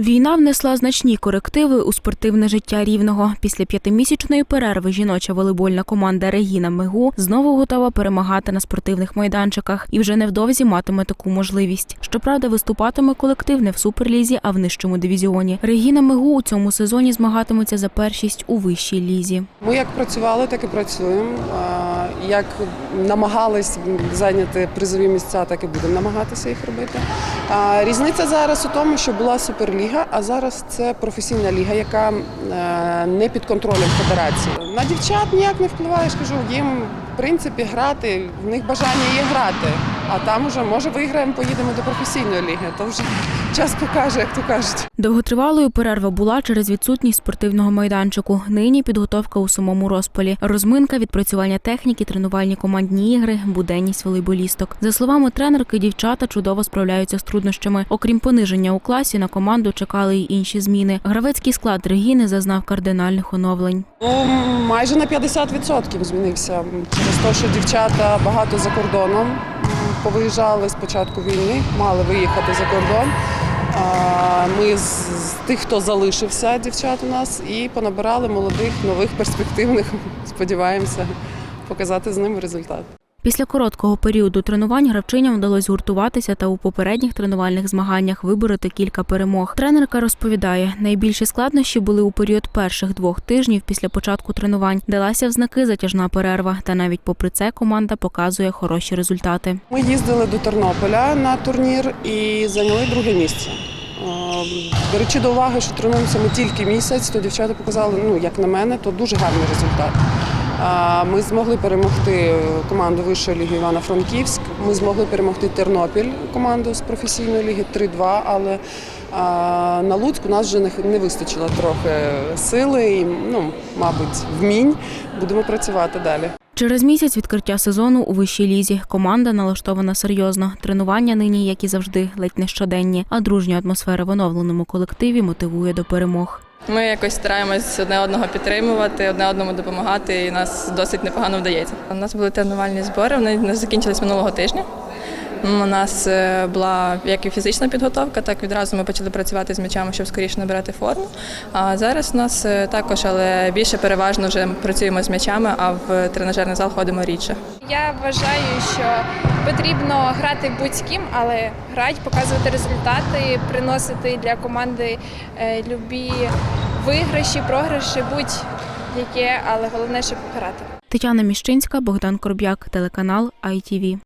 Війна внесла значні корективи у спортивне життя рівного. Після п'ятимісячної перерви жіноча волейбольна команда Регіна Мигу знову готова перемагати на спортивних майданчиках і вже невдовзі матиме таку можливість. Щоправда, виступатиме колектив не в суперлізі, а в нижчому дивізіоні. Регіна Мигу у цьому сезоні змагатиметься за першість у вищій лізі. Ми як працювали, так і працюємо. Як намагались зайняти призові місця, так і будемо намагатися їх робити. Різниця зараз у тому, що була суперліга, а зараз це професійна ліга, яка е, не під контролем федерації. На дівчат ніяк не впливаєш, кажу, їм в принципі грати, в них бажання є грати. А там уже може виграємо, поїдемо до професійної ліги. То вже час покаже, як то кажуть. Довготривалою перерва була через відсутність спортивного майданчику. Нині підготовка у самому розпалі. Розминка, відпрацювання техніки, тренувальні командні ігри, буденність волейболісток. За словами тренерки, дівчата чудово справляються з труднощами. Окрім пониження у класі, на команду чекали й інші зміни. Гравецький склад Регіни зазнав кардинальних оновлень. Ну, майже на 50% змінився через те, що дівчата багато за кордоном повиїжджали з початку війни, мали виїхати за кордон. Ми з, з тих, хто залишився, дівчат у нас, і понабирали молодих, нових, перспективних. Сподіваємося показати з ними результат. Після короткого періоду тренувань гравчиням вдалося згуртуватися та у попередніх тренувальних змаганнях вибороти кілька перемог. Тренерка розповідає, найбільші складнощі були у період перших двох тижнів після початку тренувань. Далася в знаки затяжна перерва, та навіть попри це команда показує хороші результати. Ми їздили до Тернополя на турнір і зайняли друге місце. Беручи до уваги, що тренуємося ми тільки місяць, то дівчата показали, ну як на мене, то дуже гарний результат. Ми змогли перемогти команду вищої ліги Івано-Франківськ. Ми змогли перемогти Тернопіль, команду з професійної ліги 3-2, але на Луцьку нас вже не вистачило трохи сили і, ну, мабуть, вмінь. Будемо працювати далі. Через місяць відкриття сезону у вищій лізі команда налаштована серйозно. Тренування нині, як і завжди, ледь не щоденні, а дружня атмосфера в оновленому колективі мотивує до перемог. Ми якось стараємось одне одного підтримувати, одне одному допомагати, і нас досить непогано вдається. У нас були тренувальні збори, вони закінчились минулого тижня. У нас е, була як і фізична підготовка, так відразу ми почали працювати з м'ячами, щоб скоріше набирати форму. А зараз у нас е, також, але більше переважно вже працюємо з м'ячами, а в тренажерний зал ходимо рідше. Я вважаю, що потрібно грати будь-ким, але грати, показувати результати, приносити для команди е, любі виграші, програші, будь-яке, але головне, щоб грати. Тетяна Міщинська, Богдан Короб'як, телеканал ITV.